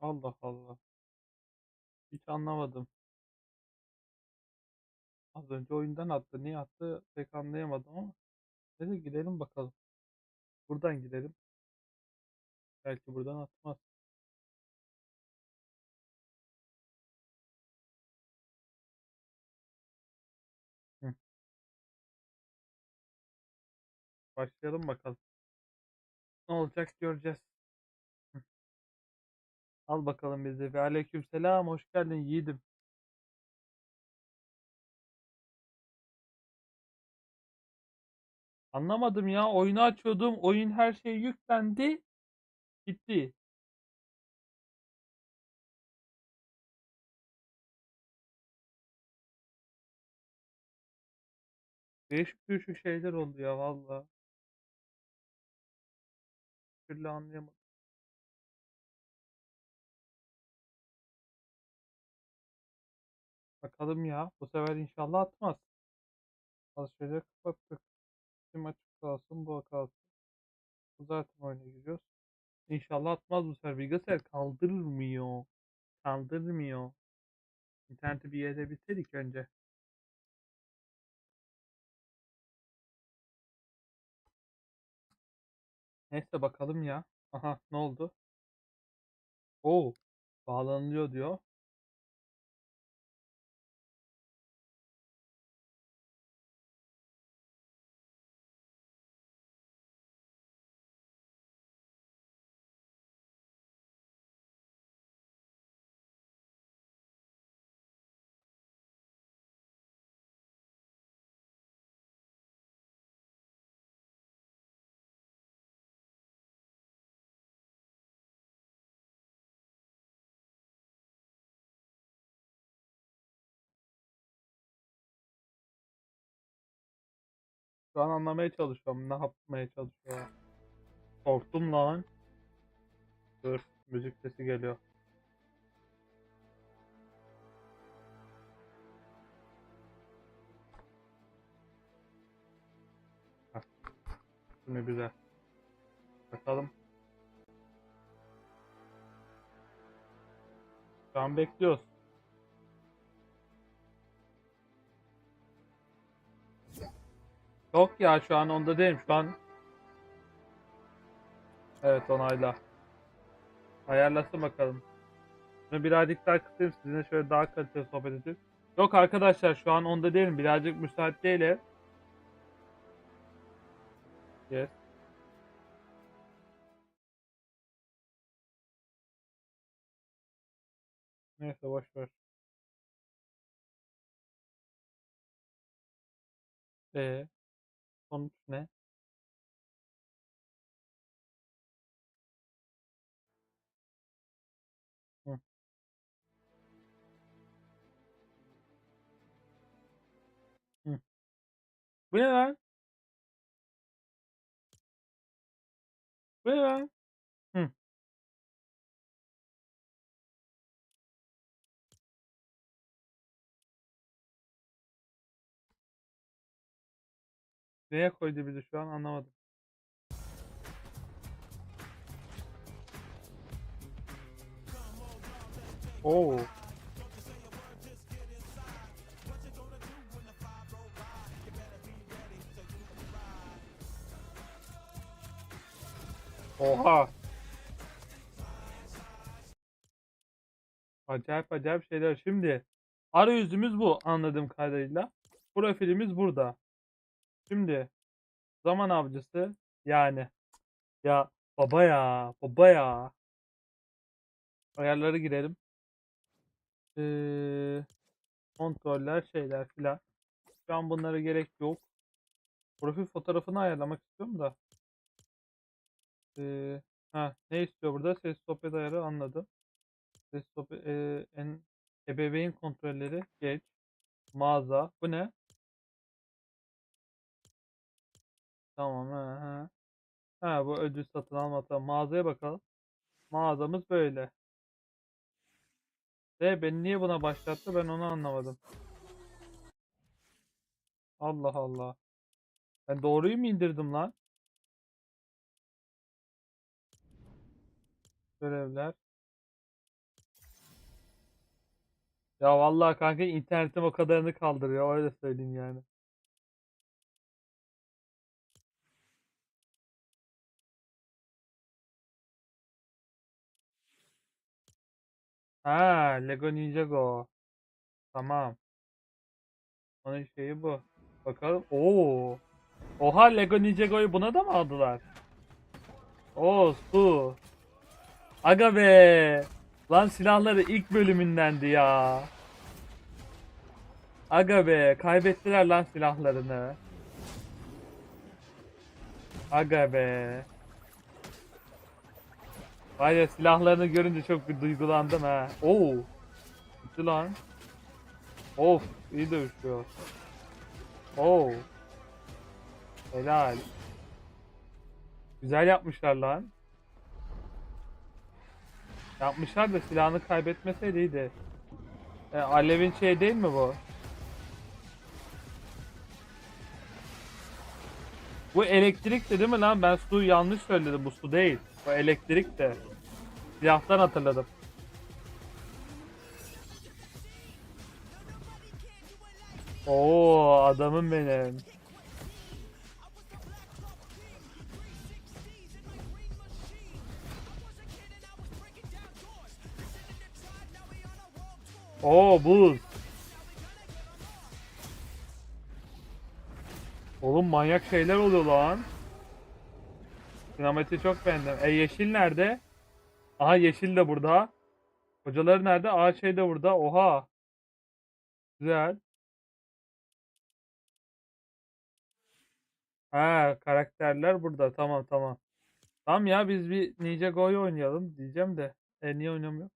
Allah Allah. Hiç anlamadım. Az önce oyundan attı. Niye attı pek anlayamadım ama. Neyse gidelim bakalım. Buradan gidelim. Belki buradan atmaz. Başlayalım bakalım. Ne olacak göreceğiz. Al bakalım bizi. Ve aleykümselam. Hoş geldin yiğidim. Anlamadım ya. Oyunu açıyordum. Oyun her şey yüklendi. Gitti. Değişik değişik şeyler oldu ya valla. Bir türlü anlayamadım. Bakalım ya. Bu sefer inşallah atmaz. Az şöyle kapattık. Bizim açık kalsın. Bu kalsın. Bu zaten oyuna giriyoruz. İnşallah atmaz bu sefer. Bilgisayar kaldırmıyor. Kaldırmıyor. İnterneti bir yere bitirdik önce. Neyse bakalım ya. Aha ne oldu? Oo. Bağlanılıyor diyor. Şu an anlamaya çalışıyorum. Ne yapmaya çalışıyor. Korktum lan. Dur. Müzik sesi geliyor. Heh. Şimdi güzel. Bakalım. Şu an bekliyoruz. Yok ya şu an onda değilim. Şu an evet onayla. Ayarlasın bakalım. Bunu birazcık daha kısayım sizinle şöyle daha kaliteli sohbet edeyim. Yok arkadaşlar şu an onda değilim. Birazcık müsait değilim. Yes. Neyse boş ver. Ee, sonuç ne? Bu ne lan? Bu ne lan? Neye koydu bizi şu an anlamadım. Oo. Oha. Acayip acayip şeyler. Şimdi arayüzümüz bu anladığım kadarıyla. Profilimiz burada. Şimdi zaman avcısı yani ya baba ya baba ya ayarlara girelim. Ee, kontroller şeyler filan. Şu an bunlara gerek yok. Profil fotoğrafını ayarlamak istiyorum da. Ee, ha, ne istiyor burada? Ses sohbet ayarı anladım. Ses sohbet e, en ebeveyn kontrolleri geç. Mağaza. Bu ne? Tamam. Ha, ha. Ha, bu ödül satın alma. Tamam. Mağazaya bakalım. Mağazamız böyle. Ve beni niye buna başlattı ben onu anlamadım. Allah Allah. Ben doğruyu mu indirdim lan? Görevler. Ya vallahi kanka internetim o kadarını kaldırıyor öyle söyleyeyim yani. Ha, Lego Ninjago. Tamam. Onun şeyi bu. Bakalım. Oo. Oha Lego Ninjago'yu buna da mı aldılar? Oo su. Aga be. Lan silahları ilk bölümündendi ya. Aga be. Kaybettiler lan silahlarını. Aga be. Var ya silahlarını görünce çok bir duygulandım ha. Oo. Gitti lan. Of iyi dövüşüyor. Oo. Helal. Güzel yapmışlar lan. Yapmışlar da silahını kaybetmeseydi iyiydi. E, Alev'in şey değil mi bu? Bu elektrikti değil mi lan? Ben su yanlış söyledim. Bu su değil. Bu elektrik de. Silahtan hatırladım. Oo adamım benim. Oo buz. Oğlum manyak şeyler oluyor lan. Sinematiği çok beğendim. E yeşil nerede? Aha yeşil de burada. Hocaları nerede? Aa şey de burada. Oha. Güzel. Ha karakterler burada. Tamam tamam. Tamam ya biz bir Ninjago'yu oynayalım diyeceğim de. E niye oynamıyor?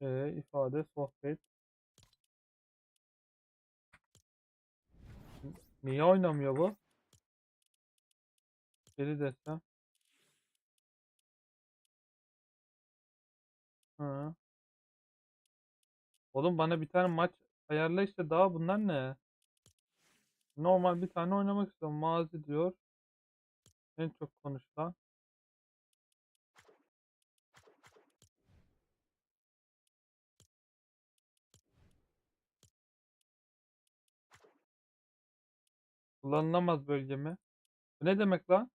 E, ifade, sohbet. Niye oynamıyor bu? Geri desem. Ha. Oğlum bana bir tane maç ayarla işte daha bunlar ne? Normal bir tane oynamak istiyorum. Mazi diyor. En çok konuşulan. Kullanılamaz bölge mi? Bu ne demek lan?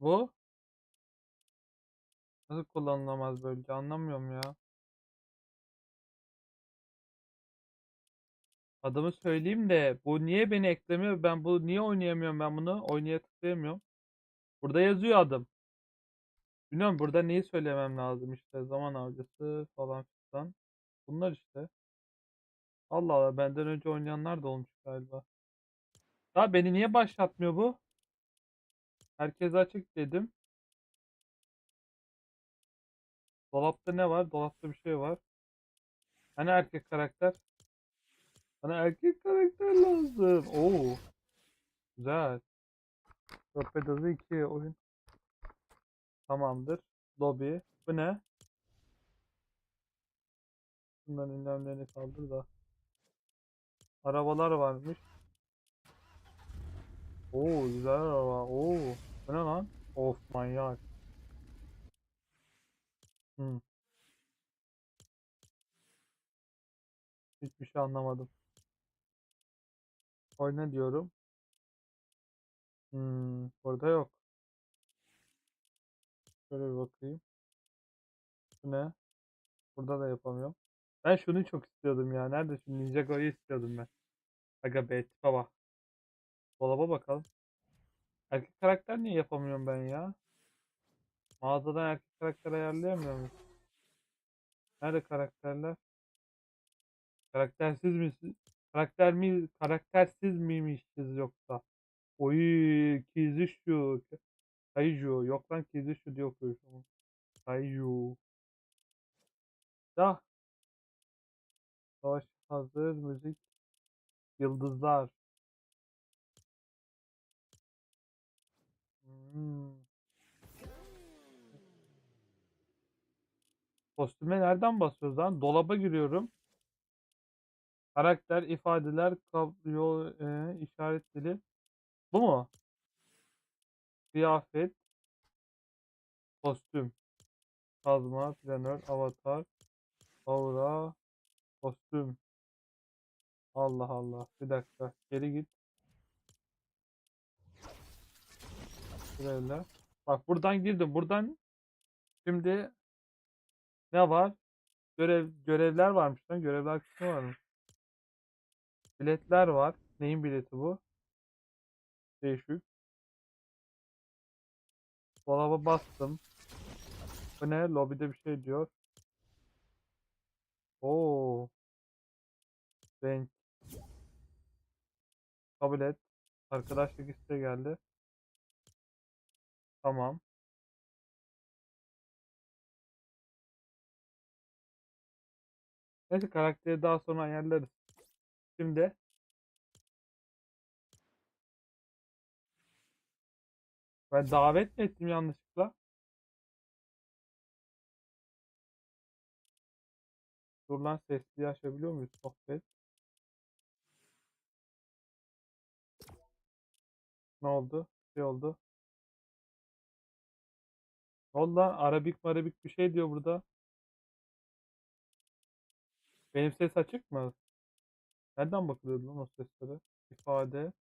Bu? Nasıl kullanılamaz bölge? Anlamıyorum ya. Adımı söyleyeyim de bu niye beni eklemiyor? Ben bu niye oynayamıyorum ben bunu? Oynaya tıklayamıyorum. Burada yazıyor adım. Bilmiyorum burada neyi söylemem lazım işte. Zaman avcısı falan filan. Bunlar işte. Allah Allah benden önce oynayanlar da olmuş galiba. Daha beni niye başlatmıyor bu? Herkes açık dedim. Dolapta ne var? Dolapta bir şey var. Hani erkek karakter? Bana erkek karakter lazım. Oo. Güzel. Hızı 2 oyun. Tamamdır. Lobby. Bu ne? Bunların ünlemlerini kaldır da. Arabalar varmış. Oo güzel araba. Oo. Bu ne lan? Of manyak. Hmm. Hiçbir şey anlamadım. Oyna diyorum. Hmm, burada yok. Şöyle bir bakayım. Bu ne? Burada da yapamıyorum. Ben şunu çok istiyordum ya. Nerede şu Ninjago'yu istiyordum ben. Aga be tipe. Dolaba bakalım. Erkek karakter niye yapamıyorum ben ya? Mağazadan erkek karakter ayarlayamıyor muyum? Nerede karakterler? Karaktersiz misin? Karakter mi? Karaktersiz miymişiz yoksa? Oy Kizuşu. Kaiju. Yok lan Kizuşu diye okuyorsun. Kaiju. Ya. Savaş hazır. Müzik. Yıldızlar. Hmm. Kostüme nereden basıyoruz lan? Dolaba giriyorum. Karakter, ifadeler, kablo, e, işaret dili. Bu mu? Kıyafet, kostüm, kazma, planör, avatar, aura, kostüm. Allah Allah. Bir dakika. Geri git. Görevler. Bak buradan girdim. Buradan şimdi ne var? Görev görevler varmış lan. Görevler kısmı varmış. Biletler var. Neyin bileti bu? Değişik. Dolaba bastım. Bu ne? Lobide bir şey diyor. Oo. Renk. Kabul et. Arkadaşlık isteği geldi. Tamam. Neyse karakteri daha sonra ayarlarız. Şimdi ben davet mi ettim yanlışlıkla? Dur lan sesli açabiliyor muyuz sohbet? Ne oldu? Şey oldu. Ne oldu lan? Arabik marabik bir şey diyor burada. Benim ses açık mı? Nereden bakılıyordu lan o seslere? İfade.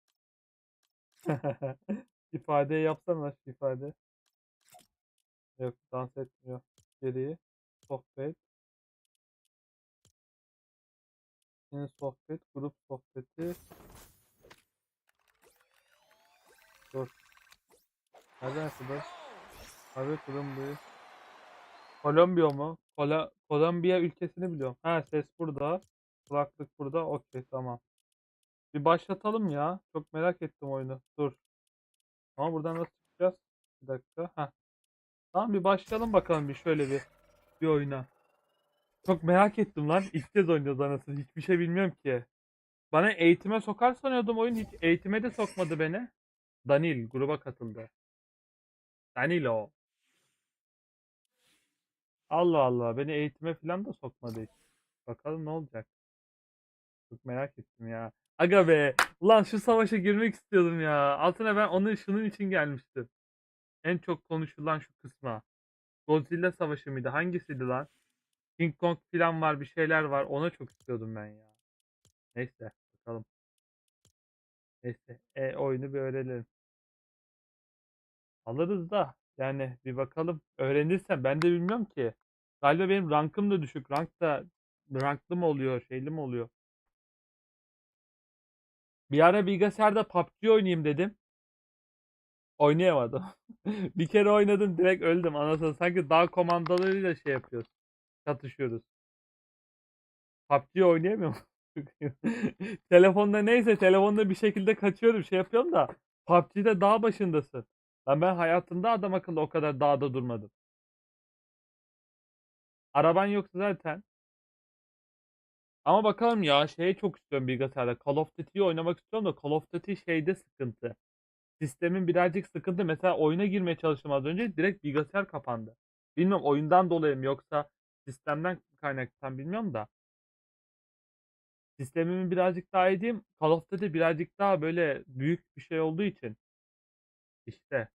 İfade yapsana şu ifade. Yok dans etmiyor. Geriye. Sohbet. Yine sohbet. Grup sohbeti. Dur. Nereden kadar? Abi Kolombiya. Kolombiya mı? Kola, Kolombiya ülkesini biliyorum. Ha ses burada. Kulaklık burada. Okey tamam. Bir başlatalım ya. Çok merak ettim oyunu. Dur. Ama buradan nasıl çıkacağız? Bir dakika. Ha. Tamam bir başlayalım bakalım bir şöyle bir bir oyuna. Çok merak ettim lan. İlk kez oynuyoruz anasını. Hiçbir şey bilmiyorum ki. Bana eğitime sokar sanıyordum oyun. Hiç eğitime de sokmadı beni. Danil gruba katıldı. Danilo. Allah Allah. Beni eğitime falan da sokmadı hiç. Bakalım ne olacak. Çok merak ettim ya. Aga be. Ulan şu savaşa girmek istiyordum ya. Altına ben onun şunun için gelmiştim. En çok konuşulan şu kısma. Godzilla savaşı mıydı? Hangisiydi lan? King Kong falan var, bir şeyler var. Ona çok istiyordum ben ya. Neyse, bakalım. Neyse, e, oyunu bir öğrenelim. Alırız da. Yani bir bakalım. Öğrenirsem ben de bilmiyorum ki. Galiba benim rankım da düşük. Rank da ranklı mı oluyor, şeyli mi oluyor? Bir ara bilgisayarda PUBG oynayayım dedim. Oynayamadım. bir kere oynadım direkt öldüm anasını. Sanki dağ komandolarıyla şey yapıyoruz. Çatışıyoruz. PUBG oynayamıyorum. Telefonda neyse telefonda bir şekilde kaçıyorum şey yapıyorum da PUBG'de dağ başındasın. Lan ben hayatımda adam akıllı o kadar dağda durmadım. Araban yoksa zaten. Ama bakalım ya şeye çok istiyorum bilgisayarda. Call of Duty'yi oynamak istiyorum da Call of Duty şeyde sıkıntı. Sistemin birazcık sıkıntı. Mesela oyuna girmeye çalıştım az önce direkt bilgisayar kapandı. Bilmiyorum oyundan dolayı mı yoksa sistemden kaynaklı bilmiyorum da. Sistemimi birazcık daha iyi diyeyim. Call of Duty birazcık daha böyle büyük bir şey olduğu için. İşte.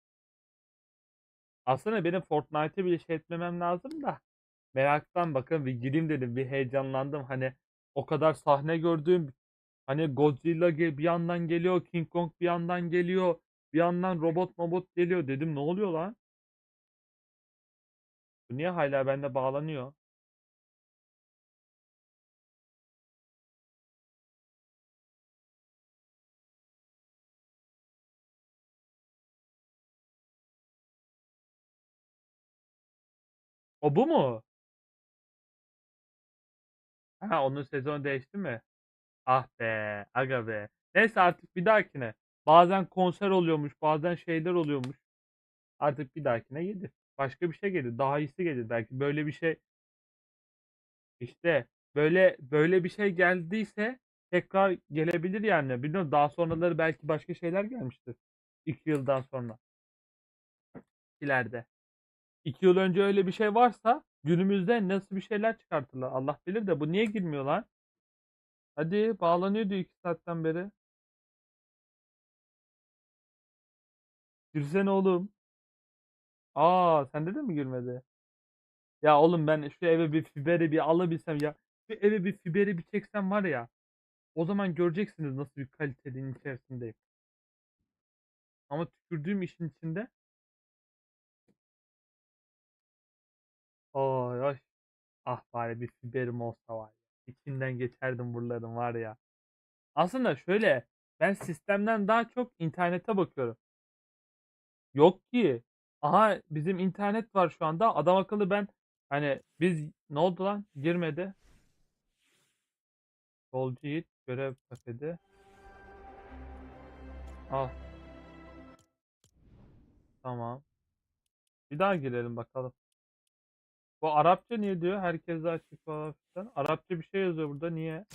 Aslında benim Fortnite'ı bile şey etmemem lazım da. Meraktan bakın bir gireyim dedim. Bir heyecanlandım. Hani o kadar sahne gördüm. Hani Godzilla bir yandan geliyor. King Kong bir yandan geliyor. Bir yandan robot robot geliyor. Dedim ne oluyor lan? Bu niye hala bende bağlanıyor? O bu mu? Ha onun sezonu değişti mi? Ah be, aga be. Neyse artık bir dahakine. Bazen konser oluyormuş, bazen şeyler oluyormuş. Artık bir dahakine gelir. Başka bir şey gelir. Daha iyisi gelir belki. Böyle bir şey işte böyle böyle bir şey geldiyse tekrar gelebilir yani. Bilmiyorum daha sonraları belki başka şeyler gelmiştir. İki yıldan sonra. ileride. İki yıl önce öyle bir şey varsa günümüzde nasıl bir şeyler çıkartırlar. Allah bilir de bu niye girmiyor lan? Hadi bağlanıyor diyor 2 saatten beri. Girsene oğlum. Aa sende de mi girmedi? Ya oğlum ben şu eve bir fiberi bir alabilsem ya. Şu eve bir fiberi bir çeksem var ya. O zaman göreceksiniz nasıl bir kalitenin içerisindeyim. Ama tükürdüğüm işin içinde. Oy oy. Ah bari bir fiberim olsa var ya. İçinden geçerdim buraların var ya. Aslında şöyle. Ben sistemden daha çok internete bakıyorum. Yok ki. Aha bizim internet var şu anda. Adam akıllı ben hani biz ne oldu lan? Girmedi. Yolcu Yiğit görev paketi. Al. Tamam. Bir daha girelim bakalım. Bu Arapça niye diyor? Herkese açık falan. Arapça bir şey yazıyor burada. Niye?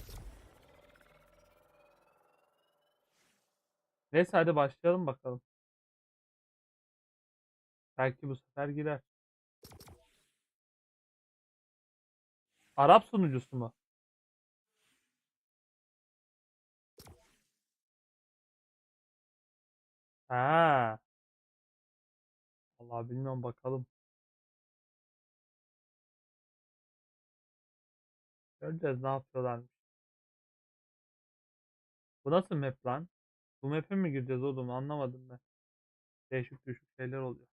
Neyse hadi başlayalım bakalım. Belki bu sefer girer. Arap sunucusu mu? Ha. Vallahi bilmiyorum bakalım. Göreceğiz ne yapıyorlarmış. Bu nasıl map lan? Bu map'e mi gireceğiz oğlum? Anlamadım ben. Değişik düşük şeyler oluyor.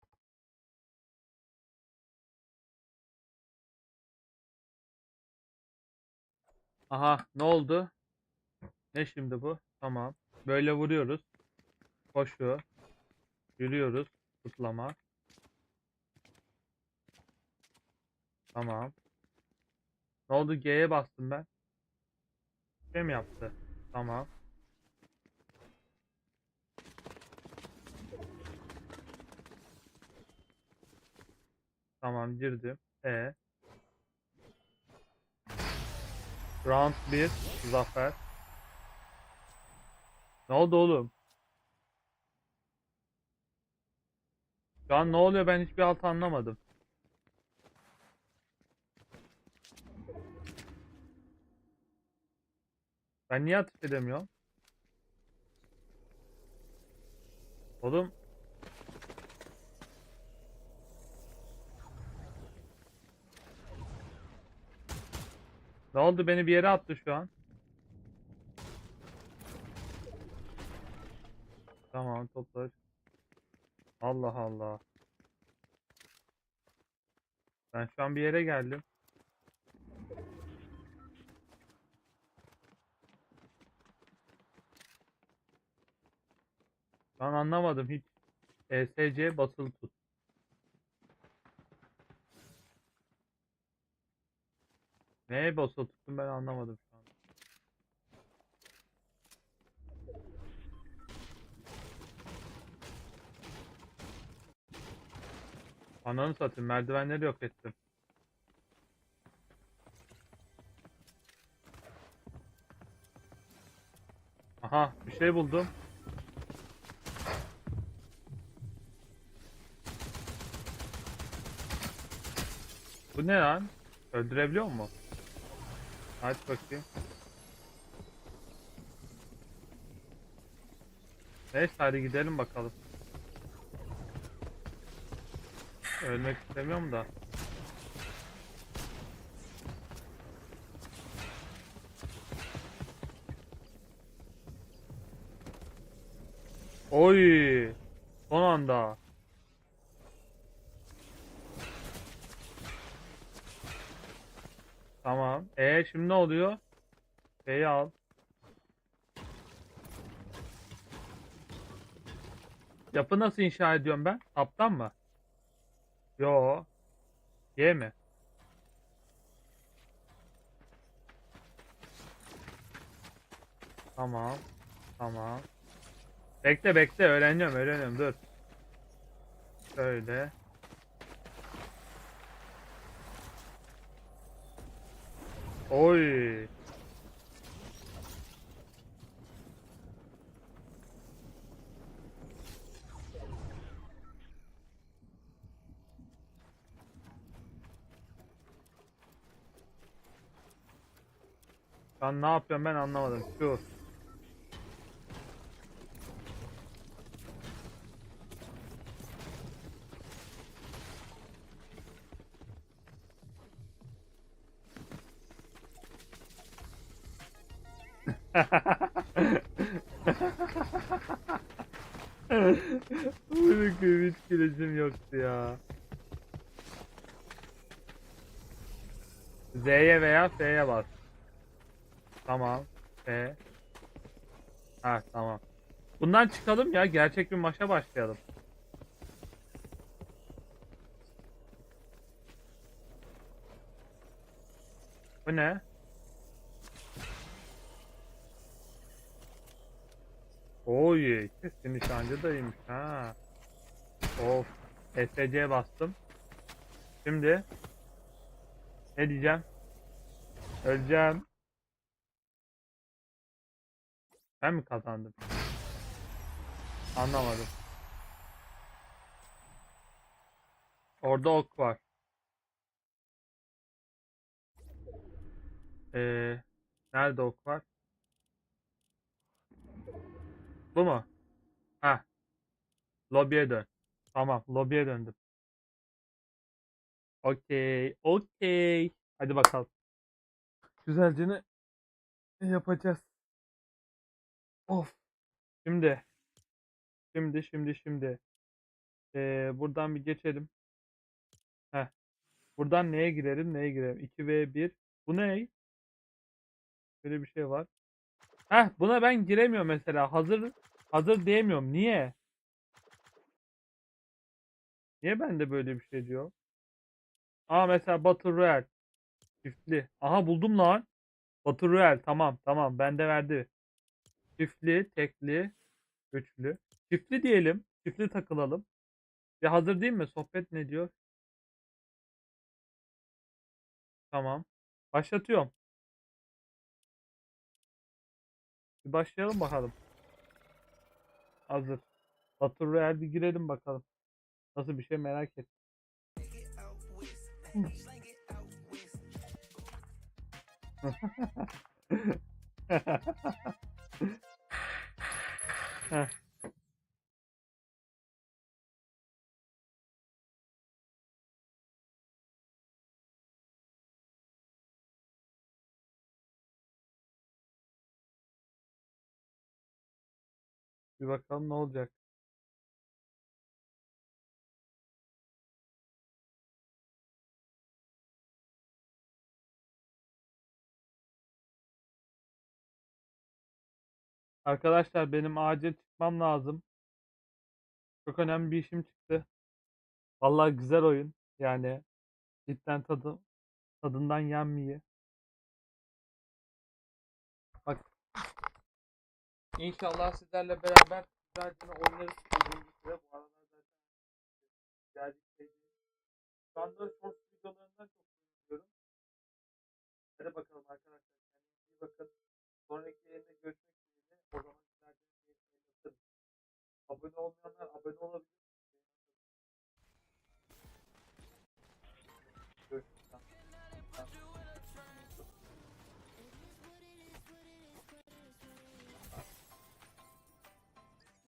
Aha ne oldu? Ne şimdi bu? Tamam. Böyle vuruyoruz. Koşuyor. Yürüyoruz. Kutlama. Tamam. Ne oldu? G'ye bastım ben. Şey mi yaptı? Tamam. Tamam girdim. E. Round 1. Zafer. Ne oldu oğlum? Şu an ne oluyor ben hiçbir alt anlamadım. Ben niye ateş edemiyorum? Oğlum. Ne oldu beni bir yere attı şu an. Tamam topla. Allah Allah. Ben şu an bir yere geldim. Ben anlamadım hiç. ESC basılı tut. Neye basılı tuttum ben anlamadım şu an. Ananı satayım merdivenleri yok ettim. Aha bir şey buldum. Bu ne lan? Öldürebiliyor mu? Aç bakayım. Neyse hadi gidelim bakalım. Ölmek istemiyorum da. Oy! Son anda. Tamam. E şimdi ne oluyor? Şeyi al. Yapı nasıl inşa ediyorum ben? Taptan mı? Yo. Y mi? Tamam. Tamam. Bekle bekle öğreniyorum öğreniyorum dur. Şöyle. Oy. An ne yapıyorum ben anlamadım. Şu. Bunu hiç gülesim yoktu ya. Z'ye veya F'ye bas. Tamam. F. Ha tamam. Bundan çıkalım ya. Gerçek bir maça başlayalım. Bu ne? Oy, kesin dayıymış ha. Of. SC bastım. Şimdi ne diyeceğim? Öleceğim. Ben mi kazandım? Anlamadım. Orada ok var. Ee, nerede ok var? Bu mu? Lobiye dön. Tamam, lobiye döndüm. Okey, okey. Hadi bakalım. Güzelce ne yapacağız? Of. Şimdi. Şimdi, şimdi, şimdi. Ee, buradan bir geçelim. Heh. Buradan neye girelim, neye girelim? 2v1. Bu ne? Böyle bir şey var. Heh, buna ben giremiyorum mesela. Hazır hazır diyemiyorum. Niye? Niye bende böyle bir şey diyor? Aa mesela Battle Royale. Çiftli. Aha buldum lan. Battle Royale. Tamam tamam. Bende verdi. Çiftli, tekli, üçlü. Çiftli diyelim. Çiftli takılalım. Ya hazır değil mi? Sohbet ne diyor? Tamam. Başlatıyorum. Bir başlayalım bakalım. Hazır. Battle Royale bir girelim bakalım. Nasıl bir şey merak ettim. Bir bakalım ne olacak. Arkadaşlar benim acil çıkmam lazım. Çok önemli bir işim çıktı. Vallahi güzel oyun. Yani cidden tadı tadından yenmiyor. Bak. İnşallah sizlerle beraber güzelce oynarız. Bu aralar zaten geldik şey Şu anda short videolarından çok seviyorum. Hadi bakalım arkadaşlar. Kendinize iyi bakın. Sonraki yayında görüşmek Abone olmayanlar abone olabilir.